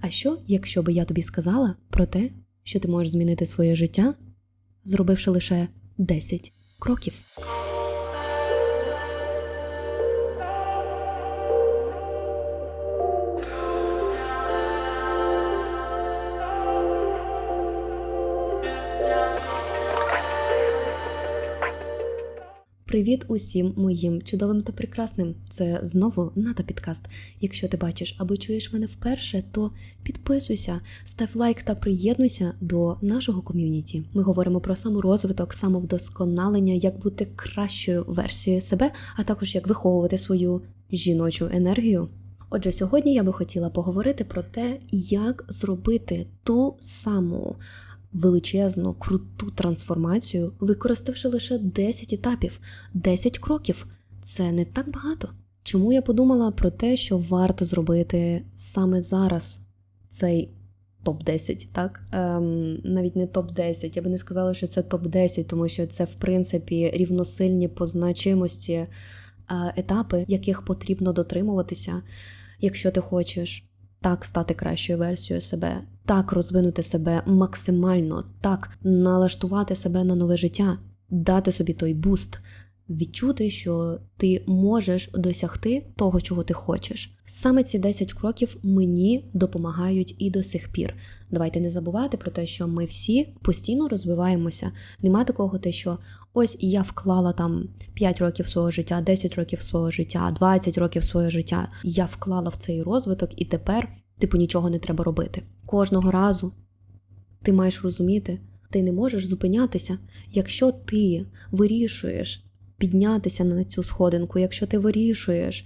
А що, якщо би я тобі сказала про те, що ти можеш змінити своє життя, зробивши лише 10 кроків? Привіт усім моїм чудовим та прекрасним. Це знову Ната Підкаст. Якщо ти бачиш або чуєш мене вперше, то підписуйся, став лайк та приєднуйся до нашого ком'юніті. Ми говоримо про саморозвиток, самовдосконалення, як бути кращою версією себе, а також як виховувати свою жіночу енергію. Отже, сьогодні я би хотіла поговорити про те, як зробити ту саму величезну, круту трансформацію, використавши лише 10 етапів, 10 кроків. Це не так багато. Чому я подумала про те, що варто зробити саме зараз цей топ-10, так? Ем, навіть не топ-10, я би не сказала, що це топ-10, тому що це, в принципі, рівносильні по значимості е, етапи, яких потрібно дотримуватися, якщо ти хочеш так стати кращою версією себе, так розвинути себе максимально, так налаштувати себе на нове життя, дати собі той буст, відчути, що ти можеш досягти того, чого ти хочеш. Саме ці 10 кроків мені допомагають і до сих пір. Давайте не забувати про те, що ми всі постійно розвиваємося. Нема такого, те, що ось я вклала там 5 років свого життя, 10 років свого життя, 20 років свого життя. Я вклала в цей розвиток, і тепер, типу, нічого не треба робити. Кожного разу ти маєш розуміти, ти не можеш зупинятися, якщо ти вирішуєш піднятися на цю сходинку, якщо ти вирішуєш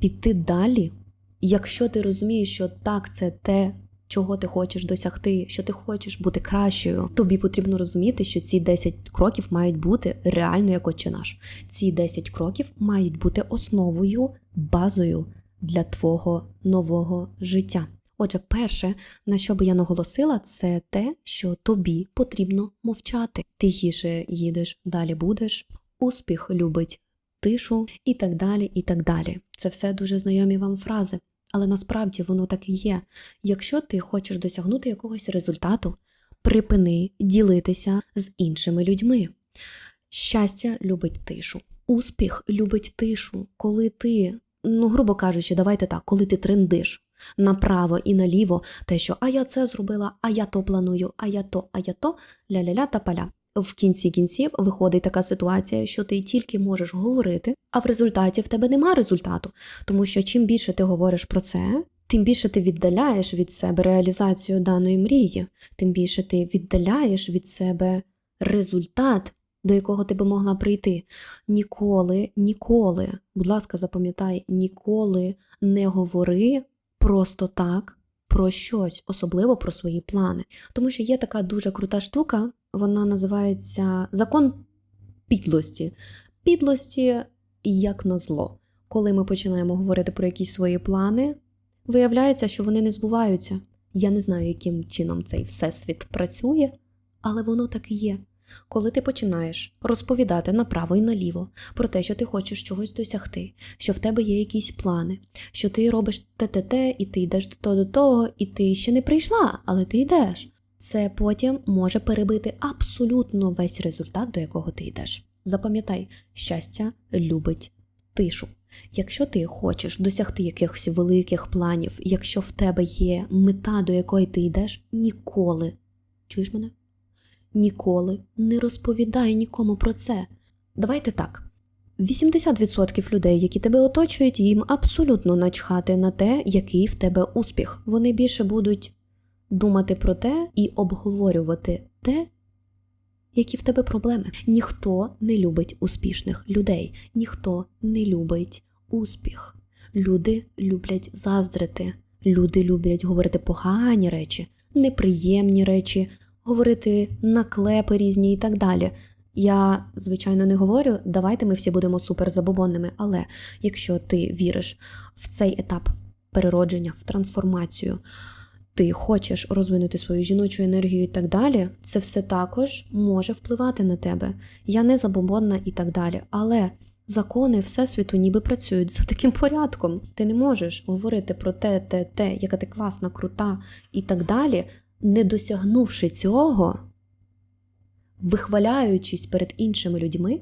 піти далі, якщо ти розумієш, що так, це те, чого ти хочеш досягти, що ти хочеш бути кращою, тобі потрібно розуміти, що ці 10 кроків мають бути реально як отче наш. Ці 10 кроків мають бути основою, базою для твого нового життя. Отже, перше, на що би я наголосила, це те, що тобі потрібно мовчати. Тихіше їдеш, далі будеш. Успіх любить тишу і так далі. і так далі. Це все дуже знайомі вам фрази. Але насправді воно так і є. Якщо ти хочеш досягнути якогось результату, припини ділитися з іншими людьми. Щастя любить тишу. Успіх любить тишу, коли ти, ну, грубо кажучи, давайте так, коли ти трендиш направо і наліво, те, що а я це зробила, а я то планую, а я то, а я то, ля-ля-ля та паля. В кінці кінців виходить така ситуація, що ти тільки можеш говорити, а в результаті в тебе нема результату. Тому що чим більше ти говориш про це, тим більше ти віддаляєш від себе реалізацію даної мрії, тим більше ти віддаляєш від себе результат, до якого ти би могла прийти. Ніколи, ніколи, будь ласка, запам'ятай, ніколи не говори просто так про щось, особливо про свої плани. Тому що є така дуже крута штука, вона називається закон підлості. Підлості як на зло. Коли ми починаємо говорити про якісь свої плани, виявляється, що вони не збуваються. Я не знаю, яким чином цей всесвіт працює, але воно так і є. Коли ти починаєш розповідати направо і наліво про те, що ти хочеш чогось досягти, що в тебе є якісь плани, що ти робиш те-те-те, і ти йдеш до того до того, і ти ще не прийшла, але ти йдеш. Це потім може перебити абсолютно весь результат, до якого ти йдеш. Запам'ятай, щастя любить тишу. Якщо ти хочеш досягти якихось великих планів, якщо в тебе є мета, до якої ти йдеш, ніколи чуєш мене? Ніколи не розповідай нікому про це. Давайте так. 80% людей, які тебе оточують, їм абсолютно начхати на те, який в тебе успіх. Вони більше будуть думати про те і обговорювати те, які в тебе проблеми. Ніхто не любить успішних людей, ніхто не любить успіх. Люди люблять заздрити, люди люблять говорити погані речі, неприємні речі, говорити наклепи різні і так далі. Я, звичайно, не говорю, давайте ми всі будемо суперзабобонними, але якщо ти віриш в цей етап переродження, в трансформацію, ти хочеш розвинути свою жіночу енергію і так далі, це все також може впливати на тебе. Я не забобонна і так далі. Але закони Всесвіту ніби працюють за таким порядком. Ти не можеш говорити про те, те, те, яка ти класна, крута і так далі, не досягнувши цього, вихваляючись перед іншими людьми.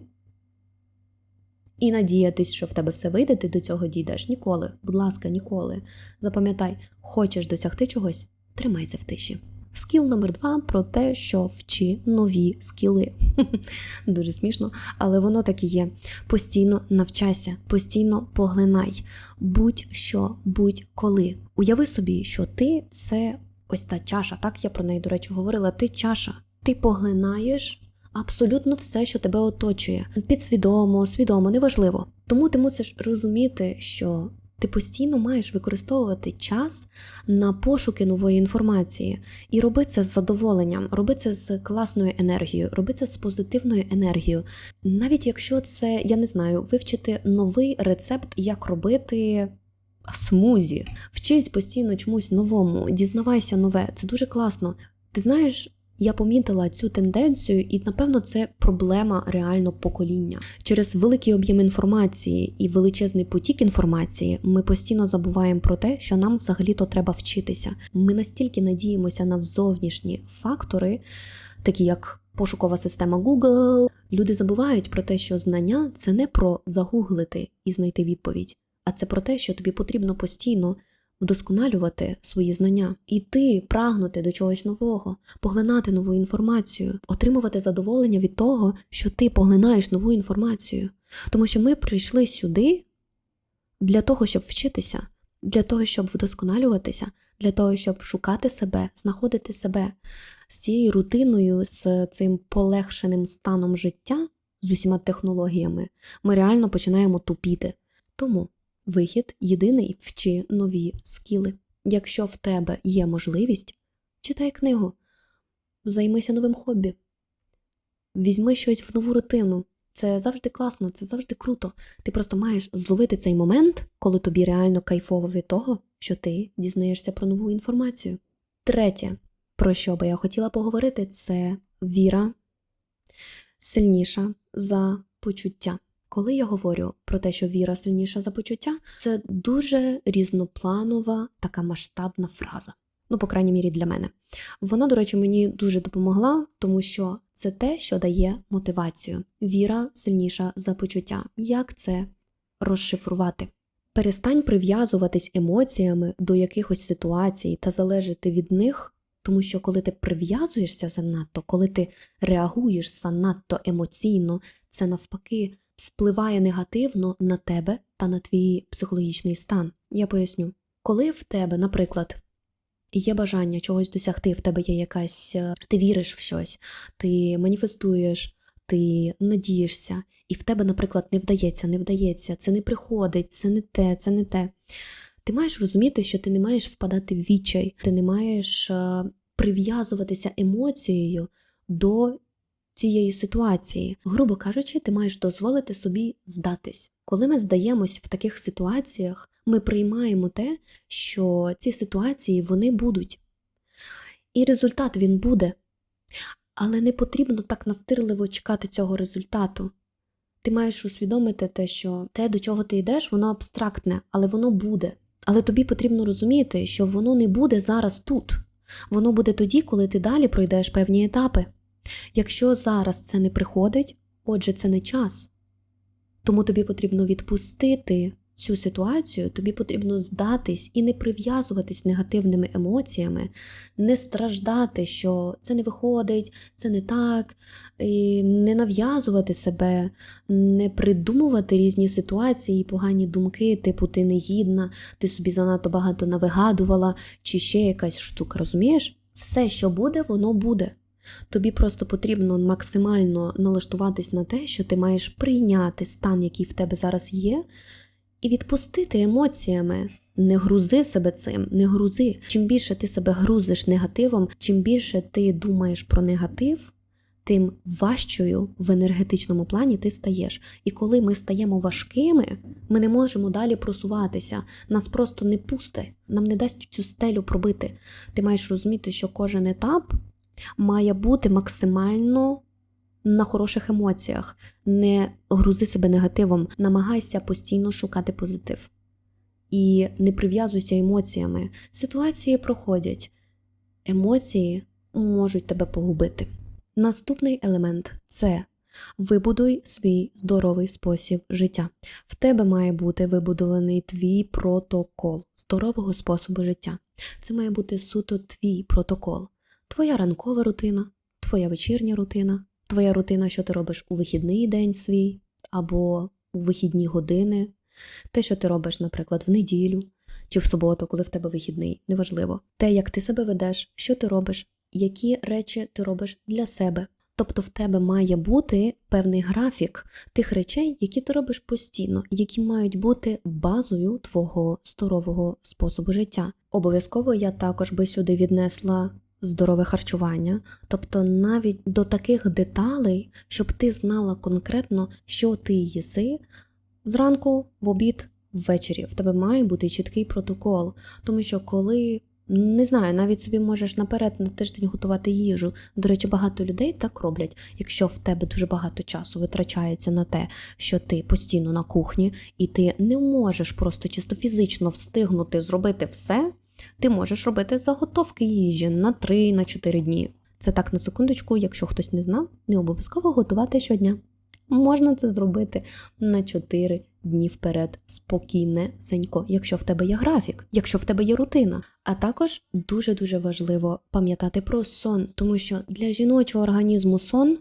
І надіятись, що в тебе все вийде, ти до цього дійдеш ніколи. Будь ласка, ніколи. Запам'ятай, хочеш досягти чогось, тримайся в тиші. Скіл номер два про те, що вчи нові скіли. Дуже смішно, але воно так і є. Постійно навчайся, постійно поглинай. Будь-що, будь-коли. Уяви собі, що ти це ось та чаша. Так я про неї, до речі, говорила. Ти чаша. Ти поглинаєш абсолютно все, що тебе оточує. Підсвідомо, свідомо, неважливо. Тому ти мусиш розуміти, що ти постійно маєш використовувати час на пошуки нової інформації і роби це з задоволенням, роби це з класною енергією, роби це з позитивною енергією. Навіть якщо це, я не знаю, вивчити новий рецепт, як робити. Смузі, вчись постійно чомусь новому, дізнавайся нове, це дуже класно. Ти знаєш, я помітила цю тенденцію, і напевно це проблема реально покоління. Через великий об'єм інформації і величезний потік інформації ми постійно забуваємо про те, що нам взагалі-то треба вчитися. Ми настільки надіємося на зовнішні фактори, такі як пошукова система Google. Люди забувають про те, що знання це не про загуглити і знайти відповідь, а це про те, що тобі потрібно постійно вдосконалювати свої знання, іти, прагнути до чогось нового, поглинати нову інформацію, отримувати задоволення від того, що ти поглинаєш нову інформацію. Тому що ми прийшли сюди для того, щоб вчитися, для того, щоб вдосконалюватися, для того, щоб шукати себе, знаходити себе з цією рутиною, з цим полегшеним станом життя, з усіма технологіями, ми реально починаємо тупіти. Тому. Вихід єдиний вчи нові скіли. Якщо в тебе є можливість, читай книгу, займися новим хобі, візьми щось в нову рутину. Це завжди класно, це завжди круто. Ти просто маєш зловити цей момент, коли тобі реально кайфово від того, що ти дізнаєшся про нову інформацію. Третє, про що би я хотіла поговорити, це віра сильніша за почуття. Коли я говорю про те, що віра сильніша за почуття, це дуже різнопланова така масштабна фраза. Ну, по крайній мірі, для мене. Вона, до речі, мені дуже допомогла, тому що це те, що дає мотивацію. Віра сильніша за почуття. Як це розшифрувати? Перестань прив'язуватись емоціями до якихось ситуацій та залежати від них, тому що коли ти прив'язуєшся занадто, коли ти реагуєш занадто емоційно, це навпаки впливає негативно на тебе та на твій психологічний стан. Я поясню, коли в тебе, наприклад, є бажання чогось досягти, в тебе є якась, е, ти віриш в щось, ти маніфестуєш, ти надієшся, і в тебе, наприклад, не вдається, не вдається, це не приходить, це не те, це не те. Ти маєш розуміти, що ти не маєш впадати в відчай, ти не маєш е, прив'язуватися емоцією до цієї ситуації. Грубо кажучи, ти маєш дозволити собі здатись. Коли ми здаємось в таких ситуаціях, ми приймаємо те, що ці ситуації вони будуть. І результат він буде. Але не потрібно так настирливо чекати цього результату. Ти маєш усвідомити те, що те, до чого ти йдеш, воно абстрактне, але воно буде. Але тобі потрібно розуміти, що воно не буде зараз тут. Воно буде тоді, коли ти далі пройдеш певні етапи. Якщо зараз це не приходить, отже, це не час. Тому тобі потрібно відпустити цю ситуацію, тобі потрібно здатись і не прив'язуватись негативними емоціями, не страждати, що це не виходить, це не так, і не нав'язувати себе, не придумувати різні ситуації, і погані думки, типу ти негідна, ти собі занадто багато навигадувала, чи ще якась штука, розумієш? Все, що буде, воно буде. Тобі просто потрібно максимально налаштуватись на те, що ти маєш прийняти стан, який в тебе зараз є, і відпустити емоціями. Не грузи себе цим, не грузи. Чим більше ти себе грузиш негативом, чим більше ти думаєш про негатив, тим важчою в енергетичному плані ти стаєш. І коли ми стаємо важкими, ми не можемо далі просуватися. Нас просто не пусте, нам не дасть цю стелю пробити. Ти маєш розуміти, що кожен етап має бути максимально на хороших емоціях, не грузи себе негативом, намагайся постійно шукати позитив. І не прив'язуйся емоціями. Ситуації проходять, емоції можуть тебе погубити. Наступний елемент це вибудуй свій здоровий спосіб життя. В тебе має бути вибудований твій протокол здорового способу життя. Це має бути суто твій протокол, твоя ранкова рутина, твоя вечірня рутина, твоя рутина, що ти робиш у вихідний день свій або у вихідні години, те, що ти робиш, наприклад, в неділю чи в суботу, коли в тебе вихідний, неважливо. Те, як ти себе ведеш, що ти робиш, які речі ти робиш для себе. Тобто в тебе має бути певний графік тих речей, які ти робиш постійно, які мають бути базою твого здорового способу життя. Обов'язково я також би сюди віднесла здорове харчування, тобто навіть до таких деталей, щоб ти знала конкретно, що ти їси зранку, в обід, ввечері. В тебе має бути чіткий протокол, тому що коли. Не знаю, навіть собі можеш наперед на тиждень готувати їжу. До речі, багато людей так роблять. Якщо в тебе дуже багато часу витрачається на те, що ти постійно на кухні, і ти не можеш просто чисто фізично встигнути зробити все, ти можеш робити заготовки їжі на 3-4 дні. Це так на секундочку, якщо хтось не знав, не обов'язково готувати щодня. Можна це зробити на 4 дні вперед, спокійнесенько, якщо в тебе є графік, якщо в тебе є рутина. А також дуже-дуже важливо пам'ятати про сон, тому що для жіночого організму сон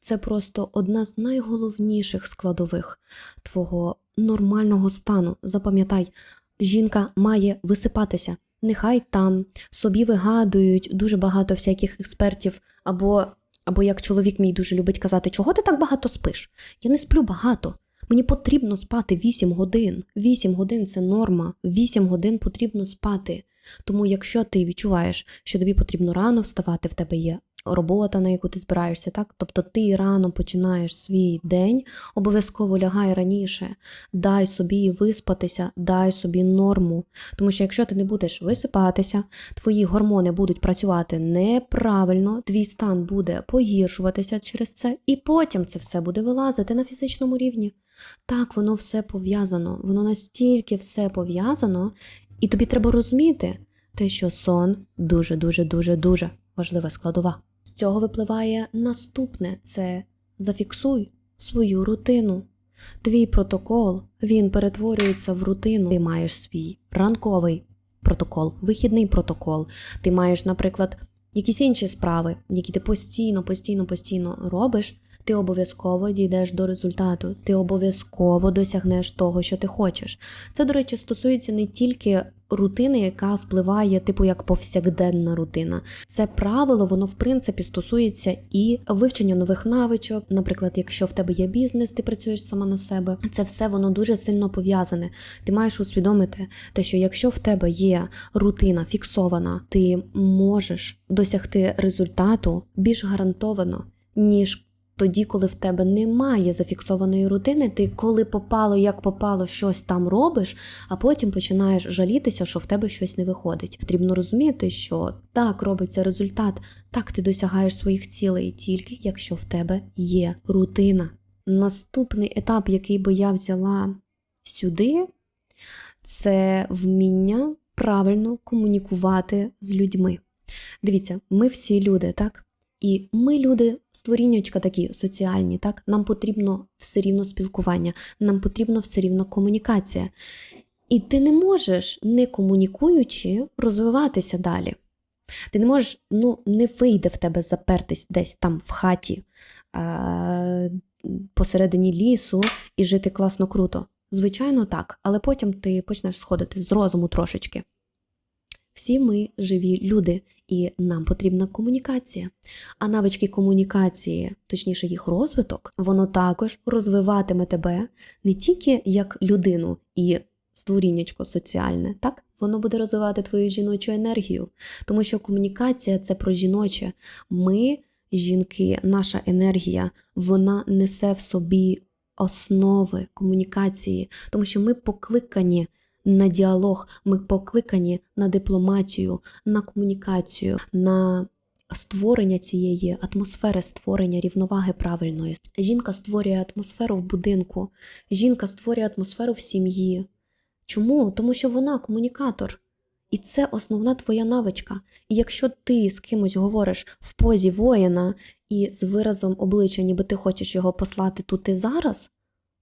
це просто одна з найголовніших складових твого нормального стану. Запам'ятай, жінка має висипатися. Нехай там собі вигадують дуже багато всяких експертів, або, або як чоловік мій дуже любить казати, чого ти так багато спиш? Я не сплю багато. Мені потрібно спати 8 годин. 8 годин це норма. 8 годин потрібно спати. Тому, якщо ти відчуваєш, що тобі потрібно рано вставати, в тебе є робота, на яку ти збираєшся, так? Тобто ти рано починаєш свій день, обов'язково лягай раніше, дай собі виспатися, дай собі норму. Тому що якщо ти не будеш висипатися, твої гормони будуть працювати неправильно, твій стан буде погіршуватися через це, і потім це все буде вилазити на фізичному рівні. Так, воно все пов'язано, воно настільки все пов'язано, і тобі треба розуміти те, що сон дуже, дуже, дуже, дуже важлива складова. З цього випливає наступне: це зафіксуй свою рутину. Твій протокол він перетворюється в рутину. Ти маєш свій ранковий протокол, вихідний протокол. Ти маєш, наприклад, якісь інші справи, які ти постійно, постійно, постійно робиш. Ти обов'язково дійдеш до результату, ти обов'язково досягнеш того, що ти хочеш. Це, до речі, стосується не тільки рутини, яка впливає, типу як повсякденна рутина. Це правило, воно в принципі стосується і вивчення нових навичок. Наприклад, якщо в тебе є бізнес, ти працюєш сама на себе. Це все воно дуже сильно пов'язане. Ти маєш усвідомити те, що якщо в тебе є рутина фіксована, ти можеш досягти результату більш гарантовано, ніж тоді, коли в тебе немає зафіксованої рутини, ти коли попало, як попало, щось там робиш, а потім починаєш жалітися, що в тебе щось не виходить. Потрібно розуміти, що так робиться результат, так ти досягаєш своїх цілей, тільки якщо в тебе є рутина. Наступний етап, який би я взяла сюди, це вміння правильно комунікувати з людьми. Дивіться, ми всі люди, так? І ми, люди, створіннячка такі соціальні, так нам потрібно все рівно спілкування, нам потрібно все рівно комунікація. І ти не можеш, не комунікуючи, розвиватися далі. Ти не можеш, ну, не вийде в тебе запертись десь там в хаті а, посередині лісу і жити класно круто. Звичайно, так, але потім ти почнеш сходити з розуму трошечки. Всі ми живі люди, і нам потрібна комунікація. А навички комунікації, точніше, їх розвиток, воно також розвиватиме тебе не тільки як людину і створіннячко соціальне, так? Воно буде розвивати твою жіночу енергію, тому що комунікація це про жіноче. Ми, жінки, наша енергія, вона несе в собі основи комунікації, тому що ми покликані на діалог, ми покликані на дипломатію, на комунікацію, на створення цієї атмосфери, створення рівноваги правильної. Жінка створює атмосферу в будинку, жінка створює атмосферу в сім'ї. Чому? Тому що вона комунікатор. І це основна твоя навичка. І якщо ти з кимось говориш в позі воїна і з виразом обличчя, ніби ти хочеш його послати тут і зараз,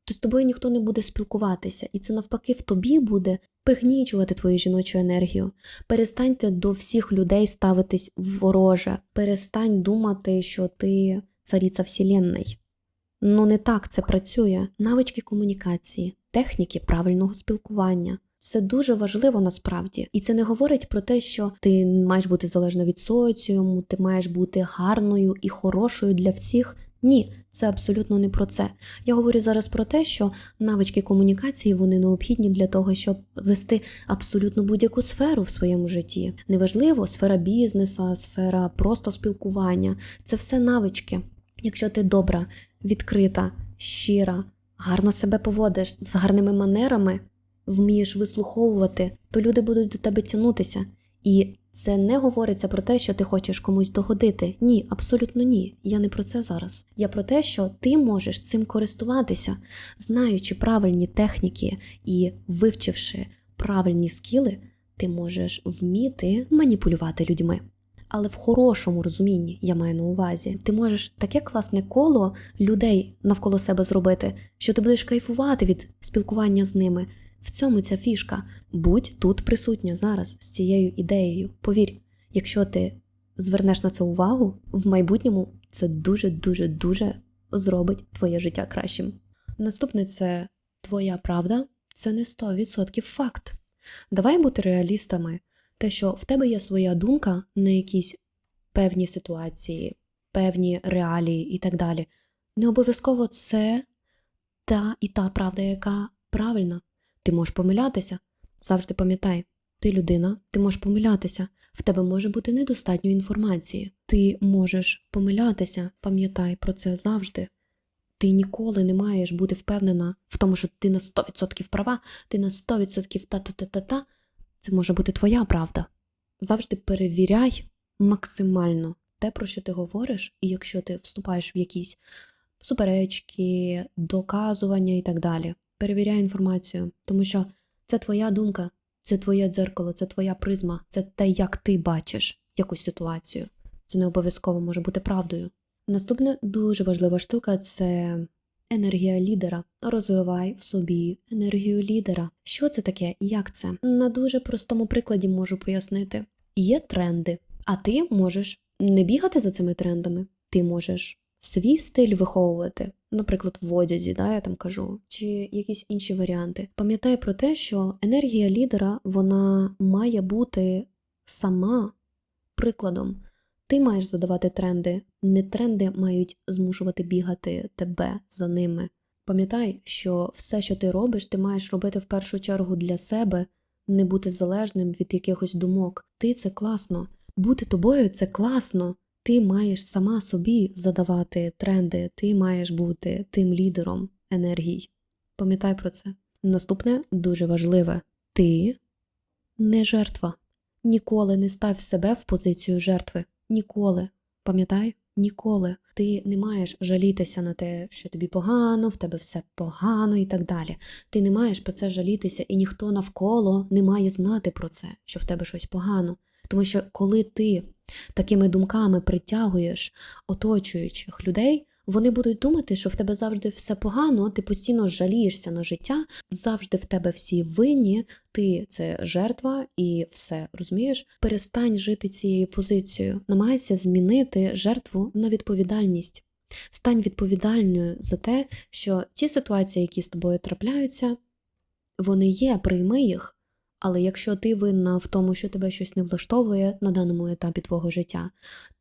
то з тобою ніхто не буде спілкуватися. І це навпаки в тобі буде пригнічувати твою жіночу енергію. Перестаньте до всіх людей ставитись вороже. Перестань думати, що ти цариця Вселенної. Ну не так це працює. Навички комунікації, техніки правильного спілкування. Це дуже важливо насправді, і це не говорить про те, що ти маєш бути залежна від соціуму, ти маєш бути гарною і хорошою для всіх. Ні, це абсолютно не про це. Я говорю зараз про те, що навички комунікації вони необхідні для того, щоб вести абсолютно будь-яку сферу в своєму житті. Неважливо, сфера бізнесу, сфера просто спілкування. Це все навички. Якщо ти добра, відкрита, щира, гарно себе поводиш з гарними манерами, вмієш вислуховувати, то люди будуть до тебе тягнутися. І це не говориться про те, що ти хочеш комусь догодити. Ні, абсолютно ні. Я не про це зараз. Я про те, що ти можеш цим користуватися, знаючи правильні техніки і вивчивши правильні скіли, ти можеш вміти маніпулювати людьми. Але в хорошому розумінні я маю на увазі, ти можеш таке класне коло людей навколо себе зробити, що ти будеш кайфувати від спілкування з ними. В цьому ця фішка. Будь тут присутня зараз з цією ідеєю. Повір, якщо ти звернеш на це увагу, в майбутньому це дуже-дуже дуже зробить твоє життя кращим. Наступне це твоя правда, це не 100% факт. Давай бути реалістами. Те, що в тебе є своя думка на якісь певні ситуації, певні реалії і так далі. Не обов'язково це та і та правда, яка правильна. Ти можеш помилятися. Завжди пам'ятай, ти людина, ти можеш помилятися. В тебе може бути недостатньо інформації. Ти можеш помилятися, пам'ятай про це завжди. Ти ніколи не маєш бути впевнена в тому, що ти на 100% права, ти на 100% та-та-та-та-та. Це може бути твоя правда. Завжди перевіряй максимально те, про що ти говориш, і якщо ти вступаєш в якісь суперечки, доказування і так далі. Перевіряй інформацію, тому що це твоя думка, це твоє дзеркало, це твоя призма, це те, як ти бачиш якусь ситуацію. Це не обов'язково може бути правдою. Наступна дуже важлива штука це енергія лідера. Розвивай в собі енергію лідера. Що це таке? Як це? На дуже простому прикладі можу пояснити. Є тренди, а ти можеш не бігати за цими трендами, ти можеш свій стиль виховувати, наприклад, в одязі, да, я там кажу, чи якісь інші варіанти. Пам'ятай про те, що енергія лідера вона має бути сама прикладом. Ти маєш задавати тренди, не тренди мають змушувати бігати тебе за ними. Пам'ятай, що все, що ти робиш, ти маєш робити в першу чергу для себе, не бути залежним від якихось думок. Ти це класно. Бути тобою це класно. Ти маєш сама собі задавати тренди, ти маєш бути тим лідером енергій. Пам'ятай про це. Наступне дуже важливе: ти не жертва. Ніколи не став себе в позицію жертви. Ніколи. Пам'ятай, ніколи. Ти не маєш жалітися на те, що тобі погано, в тебе все погано і так далі. Ти не маєш про це жалітися, і ніхто навколо не має знати про це, що в тебе щось погано. Тому що коли ти такими думками притягуєш оточуючих людей, вони будуть думати, що в тебе завжди все погано, ти постійно жалієшся на життя, завжди в тебе всі винні, ти це жертва і все розумієш. Перестань жити цією позицією, намагайся змінити жертву на відповідальність. Стань відповідальною за те, що ті ситуації, які з тобою трапляються, вони є, прийми їх. Але якщо ти винна в тому, що тебе щось не влаштовує на даному етапі твого життя,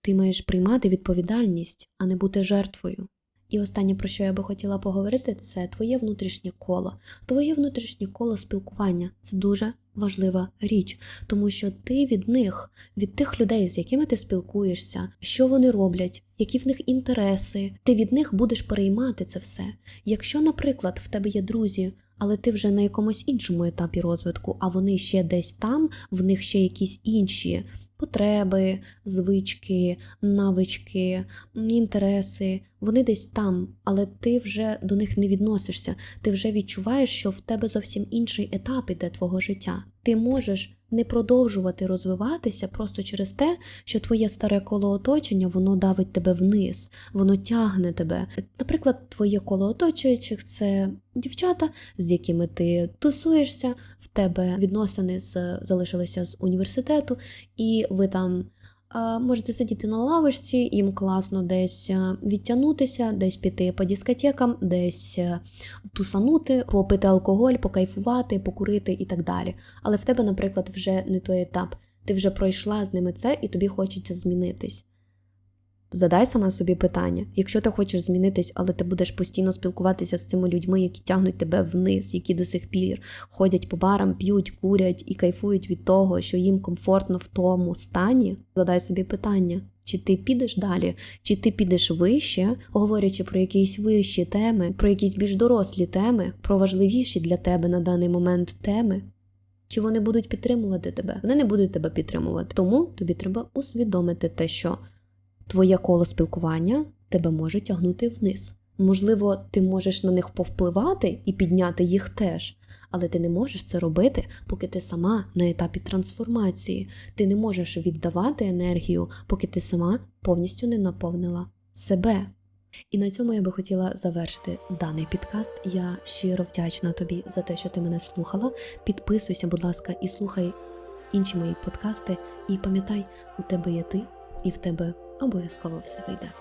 ти маєш приймати відповідальність, а не бути жертвою. І останнє, про що я би хотіла поговорити, це твоє внутрішнє коло. Твоє внутрішнє коло спілкування це дуже важлива річ, тому що ти від них, від тих людей, з якими ти спілкуєшся, що вони роблять, які в них інтереси, ти від них будеш переймати це все. Якщо, наприклад, в тебе є друзі, але ти вже на якомусь іншому етапі розвитку, а вони ще десь там, в них ще якісь інші потреби, звички, навички, інтереси. Вони десь там, але ти вже до них не відносишся. Ти вже відчуваєш, що в тебе зовсім інший етап іде твого життя. Ти можеш не продовжувати розвиватися просто через те, що твоє старе коло оточення воно давить тебе вниз, воно тягне тебе. Наприклад, твоє коло оточуючих це дівчата, з якими ти тусуєшся, в тебе відносини з залишилися з університету, і ви там. Можете сидіти на лавочці, їм класно десь а, відтягнутися, десь піти по дискотекам, десь тусанути, попити алкоголь, покайфувати, покурити і так далі. Але в тебе, наприклад, вже не той етап. Ти вже пройшла з ними це, і тобі хочеться змінитись. Задай сама собі питання: якщо ти хочеш змінитись, але ти будеш постійно спілкуватися з цими людьми, які тягнуть тебе вниз, які до сих пір ходять по барам, п'ють, курять і кайфують від того, що їм комфортно в тому стані, задай собі питання. Чи ти підеш далі, чи ти підеш вище, говорячи про якісь вищі теми, про якісь більш дорослі теми, про важливіші для тебе на даний момент теми, чи вони будуть підтримувати тебе? Вони не будуть тебе підтримувати. Тому тобі треба усвідомити те, що твоє коло спілкування тебе може тягнути вниз. Можливо, ти можеш на них повпливати і підняти їх теж, але ти не можеш це робити, поки ти сама на етапі трансформації. Ти не можеш віддавати енергію, поки ти сама повністю не наповнила себе. І на цьому я би хотіла завершити даний підкаст. Я щиро вдячна тобі за те, що ти мене слухала. Підписуйся, будь ласка, і слухай інші мої подкасти. І пам'ятай, у тебе є ти, і в тебе обов'язково все вийде.